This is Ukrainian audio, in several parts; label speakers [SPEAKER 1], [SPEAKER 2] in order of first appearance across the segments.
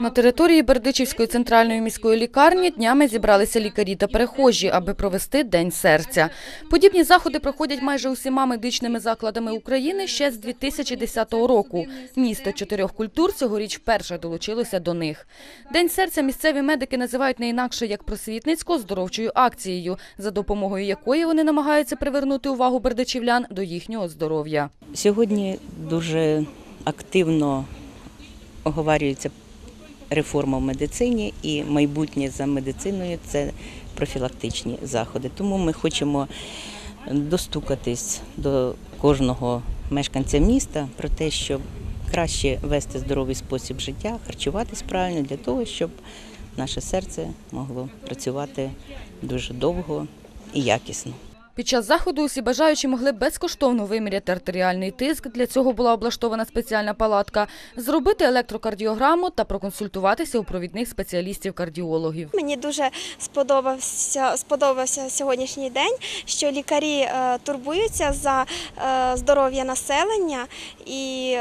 [SPEAKER 1] На території Бердичівської центральної міської лікарні днями зібралися лікарі та перехожі, аби провести День серця. Подібні заходи проходять майже усіма медичними закладами України ще з 2010 року. Місто чотирьох культур цьогоріч вперше долучилося до них. День серця місцеві медики називають не інакше як просвітницько-здоровчою акцією, за допомогою якої вони намагаються привернути увагу бердичівлян до їхнього здоров'я.
[SPEAKER 2] Сьогодні дуже активно оговорюється реформа в медицині і майбутнє за медициною це профілактичні заходи. Тому ми хочемо достукатись до кожного мешканця міста про те, щоб краще вести здоровий спосіб життя, харчуватись правильно для того, щоб наше серце могло працювати дуже довго і якісно.
[SPEAKER 1] Під час заходу усі бажаючі могли безкоштовно виміряти артеріальний тиск. Для цього була облаштована спеціальна палатка, зробити електрокардіограму та проконсультуватися у провідних спеціалістів-кардіологів.
[SPEAKER 3] Мені дуже сподобався сподобався сьогоднішній день, що лікарі е, турбуються за е, здоров'я населення і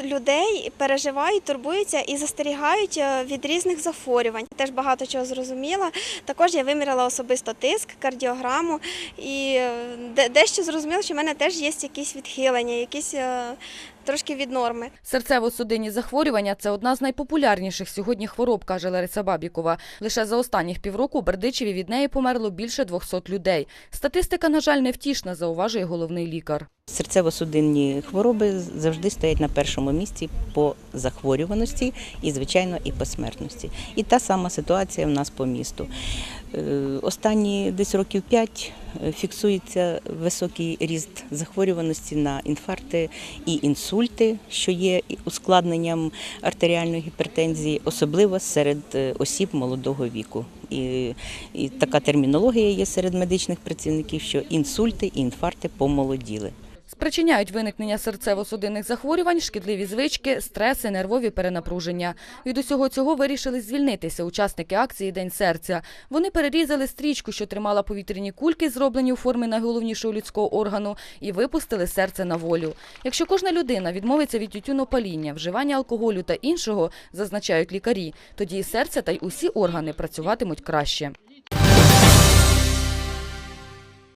[SPEAKER 3] е, людей переживають, турбуються і застерігають від різних захворювань. Теж багато чого зрозуміла. Також я виміряла особисто тиск, кардіограму і де- дещо зрозуміла, що в мене теж є якісь відхилення, якісь е, трошки від норми.
[SPEAKER 1] Серцево-судинні захворювання – це одна з найпопулярніших сьогодні хвороб, каже Лариса Бабікова. Лише за останніх півроку у Бердичеві від неї померло більше 200 людей. Статистика, на жаль, невтішна, зауважує головний лікар.
[SPEAKER 2] Серцево-судинні хвороби завжди стоять на першому місці по захворюваності і, звичайно, і по смертності. І та сама ситуація в нас по місту. Е, Останні десь років п'ять е, фіксується високий ріст захворюваності на інфаркти і інсульти, що є ускладненням артеріальної гіпертензії, особливо серед е, осіб молодого віку. І, і така термінологія є серед медичних працівників, що інсульти і інфаркти помолоділи.
[SPEAKER 1] Спричиняють виникнення серцево-судинних захворювань, шкідливі звички, стреси, нервові перенапруження. Від усього цього вирішили звільнитися учасники акції День серця. Вони перерізали стрічку, що тримала повітряні кульки, зроблені у формі найголовнішого людського органу, і випустили серце на волю. Якщо кожна людина відмовиться від тютюнопаління, вживання алкоголю та іншого, зазначають лікарі, тоді і серце та й усі органи працюватимуть краще.